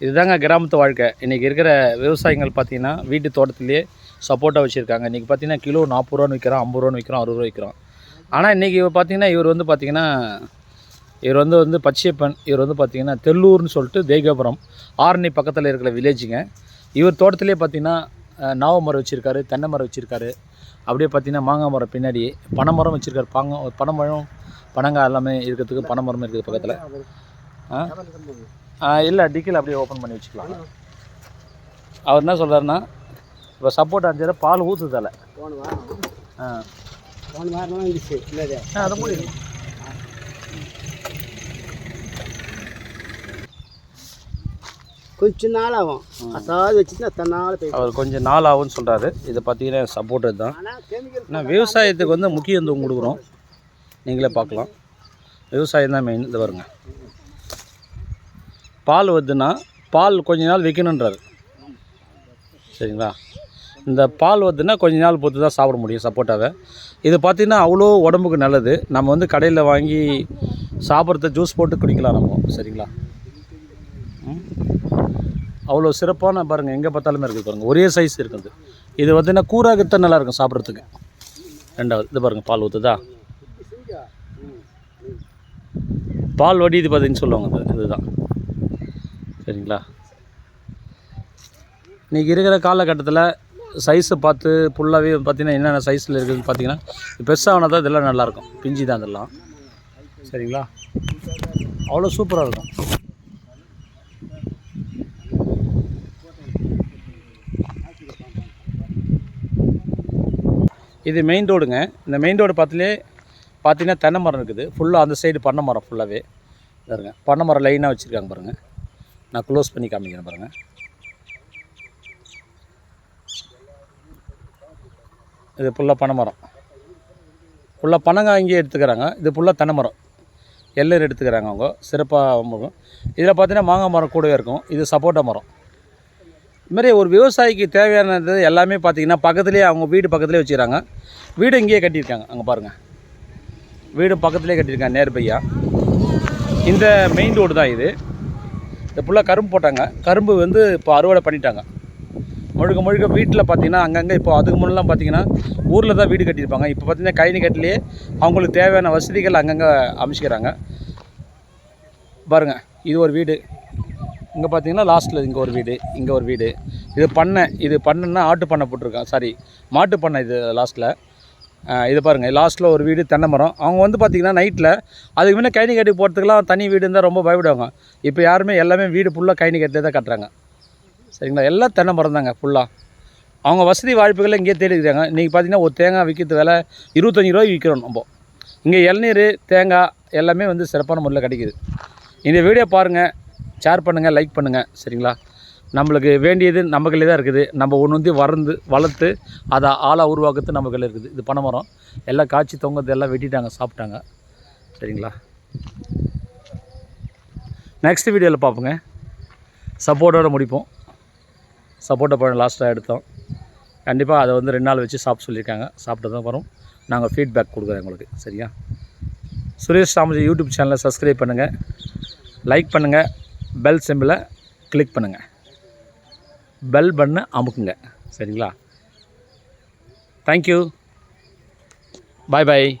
இதுதாங்க கிராமத்து வாழ்க்கை. இன்றைக்கி இருக்கிற விவசாயிகள் பார்த்தீங்கன்னா வீட்டு தோட்டத்திலேயே சப்போட்டா வச்சுருக்காங்க. இன்றைக்கி பார்த்தீங்கன்னா கிலோ நாற்பது ரூபான்னு விற்கிறோம் ஐம்பது ரூபான்னு விற்கிறோம் அறுபது ரூபா விற்கிறோம் ஆனால் இன்றைக்கி பார்த்தீங்கன்னா இவர் வந்து பார்த்திங்கன்னா இவர் வந்து வந்து பச்சையப்பன் இவர் வந்து பார்த்தீங்கன்னா தெல்லூர்னு சொல்லிட்டு தேகபுரம் ஆரணி பக்கத்தில் இருக்கிற வில்லேஜுங்க. இவர் தோட்டத்திலே பார்த்தீங்கன்னா நாவ மரம் வச்சுருக்காரு தென்னை மரம் வச்சுருக்காரு. அப்படியே பார்த்தீங்கன்னா மாங்காய் மரம் பின்னாடி பனைமரம் வச்சுருக்காரு. பாங்க பனைமரம் பனங்காய் எல்லாமே இருக்கிறதுக்கு பனை மரம் இருக்குது பக்கத்தில். ஆ? இல்லை டிக்கில் அப்படியே ஓப்பன் பண்ணி வச்சுக்கலாம். அவர் என்ன சொல்கிறாருன்னா இப்போ சப்போர்ட் அஞ்சு பால் ஊற்றுதலை போன வாரம் ஆ. போன வாரம் வந்துச்சு இல்லையா ஆ, அதை முடியும் கொஞ்ச நாள் ஆகும். அதாவது வச்சுன்னா போய் அவர் கொஞ்சம் நாள் ஆகும்னு சொல்கிறாரு இது பார்த்தீங்கன்னா சப்போர்ட் தான். நான் விவசாயத்துக்கு வந்து முக்கியத்துவம் கொடுக்குறோம். நீங்களே பார்க்கலாம். விவசாயம் தான் மெயின் இது வருங்க பால் வருதுன்னா பால் கொஞ்ச நாள் விற்கணுன்றாரு சரிங்களா? இந்த பால் வந்துன்னா கொஞ்ச நாள் பொறுத்து தான் சாப்பிட முடியும் சப்போட்டாவை. இது பார்த்திங்கன்னா அவ்வளோ உடம்புக்கு நல்லது. நம்ம வந்து கடையில் வாங்கி சாப்பிட்றத ஜூஸ் போட்டு குடிக்கலாம் நம்ம. சரிங்களா? ம்? அவ்வளோ சிறப்பான பாருங்கள் எங்கே பார்த்தாலுமே இருக்குது பாருங்கள் ஒரே சைஸ் இருக்குது. இது வந்துன்னா கூறாகத்தான் நல்லாயிருக்கும் சாப்பிட்றதுக்கு. ரெண்டாவது இது பாருங்கள் பால் ஊற்றுதா பால் வடியுது பார்த்தீங்கன்னு சொல்லுவாங்க அது இதுதான் சரிங்களா? இன்றைக்கி இருக்கிற காலகட்டத்தில் சைஸை பார்த்து ஃபுல்லாகவே பார்த்தீங்கன்னா என்னென்ன சைஸில் இருக்குதுன்னு பார்த்தீங்கன்னா பெருசாகனா தான் இதெல்லாம் நல்லாயிருக்கும் பிஞ்சி தான் இதெல்லாம். சரிங்களா? அவ்வளோ சூப்பராக இருக்கும். இது மெயின் ரோடுங்க இந்த மெயின் ரோடு பார்த்துலே பார்த்தீங்கன்னா தென்னை மரம் இருக்குது. ஃபுல்லாக அந்த சைடு பண்ணை மரம் ஃபுல்லாகவே பாருங்க. பண்ணை மரம் லைனாக வச்சுருக்காங்க பாருங்கள் நான் க்ளோஸ் பண்ணி காமிக்கிறேன் பாருங்கள் இது ஃபுல்லாக பனை மரம். ஃபுல்லாக பனங்காய் இங்கேயே எடுத்துக்கிறாங்க. இது ஃபுல்லாக தென்னை மரம். எல்லர் எடுத்துக்கிறாங்க அவங்க. சிறப்பாக இருக்கும் இதில் பார்த்தீங்கன்னா மாங்காய் மரம் கூடவே இருக்கும். இது சப்போட்டா மரம். இதுமாரி ஒரு விவசாயிக்கு தேவையானது எல்லாமே பார்த்தீங்கன்னா பக்கத்துலேயே அவங்க வீடு பக்கத்துலேயே வச்சுக்கிறாங்க. வீடு இங்கேயே கட்டியிருக்காங்க. அங்கே பாருங்கள் வீடு பக்கத்துலேயே கட்டியிருக்காங்க நேர்பையா இந்த மெயின் ரோடு தான் இது. இந்த ஃபுல்லாக கரும்பு போட்டாங்க. கரும்பு வந்து இப்போ அறுவடை பண்ணிட்டாங்க. முழுக்க முழுக்க வீட்டில் பார்த்தீங்கன்னா அங்கங்கே இப்போ அதுக்கு முன்னெல்லாம் பார்த்தீங்கன்னா ஊரில் தான் வீடு கட்டியிருப்பாங்க. இப்போ பார்த்தீங்கன்னா கைனி கட்டிலேயே அவங்களுக்கு தேவையான வசதிகள் அங்கங்கே அமைச்சிக்கிறாங்க. பாருங்கள் இது ஒரு வீடு. இங்கே பார்த்தீங்கன்னா லாஸ்ட்டில் இங்கே ஒரு வீடு இங்கே ஒரு வீடு. இது பண்ணை இது பண்ணைன்னா ஆட்டு பண்ணை போட்டிருக்கான் சாரி மாட்டு பண்ணை இது லாஸ்ட்டில் இது பாருங்கள் லாஸ்ட்டில் ஒரு வீடு தென்னை மரம் அவங்க வந்து பார்த்திங்கன்னா நைட்டில் அதுக்கு முன்னே கைனி கட்டி போகிறதுக்குலாம் தனி வீடு இருந்தால் ரொம்ப பயப்படுவாங்க. இப்போ யாருமே எல்லாமே வீடு ஃபுல்லாக கைனி கட்டி தான் கட்டுறாங்க. சரிங்களா? எல்லாம் தென்னை மரம் தாங்க ஃபுல்லாக அவங்க வசதி வாய்ப்புகளை இங்கேயே தேடிக்கிறாங்க இன்றைக்கி பார்த்தீங்கன்னா ஒரு தேங்காய் விற்கிறது விலை இருபத்தஞ்சி ரூபாய்க்கு விற்கிறோம் நம்ம. இங்கே இளநீர் தேங்காய் எல்லாமே வந்து சிறப்பான முறையில் கிடைக்குது. இந்த வீடியோ பாருங்கள் ஷேர் பண்ணுங்கள் லைக் பண்ணுங்கள் சரிங்களா? நம்மளுக்கு வேண்டியது நம்ம கையில் தான் இருக்குது. நம்ம ஒன்று வந்து வளர்ந்து வளர்த்து அதை ஆளாக உருவாக்குறது நம்ம கையில் இருக்குது. இது பனை மரம். எல்லாம் காய்ச்சி தொங்குறது எல்லாம் வெட்டிட்டாங்க சாப்பிட்டாங்க. சரிங்களா? நெக்ஸ்ட் வீடியோவில் பார்ப்போங்க. சப்போட்டோட முடிப்போம். சப்போட்டா பழம் லாஸ்ட்டாக எடுத்தோம். கண்டிப்பாக அதை வந்து ரெண்டு நாள் வச்சு சாப்பிட சொல்லியிருக்காங்க. சாப்பிட்டு தான் வரும். நாங்கள் ஃபீட்பேக் கொடுக்குறோம் உங்களுக்கு சரியா? சுரேஷ் சாமிஜி யூடியூப் சேனலை சப்ஸ்கிரைப் பண்ணுங்கள் லைக் பண்ணுங்கள் பெல் சிம்பிளை கிளிக் பண்ணுங்கள் பெல் பண்ண அமுக்குங்க. சரிங்களா? தேங்க்யூ பாய் பாய்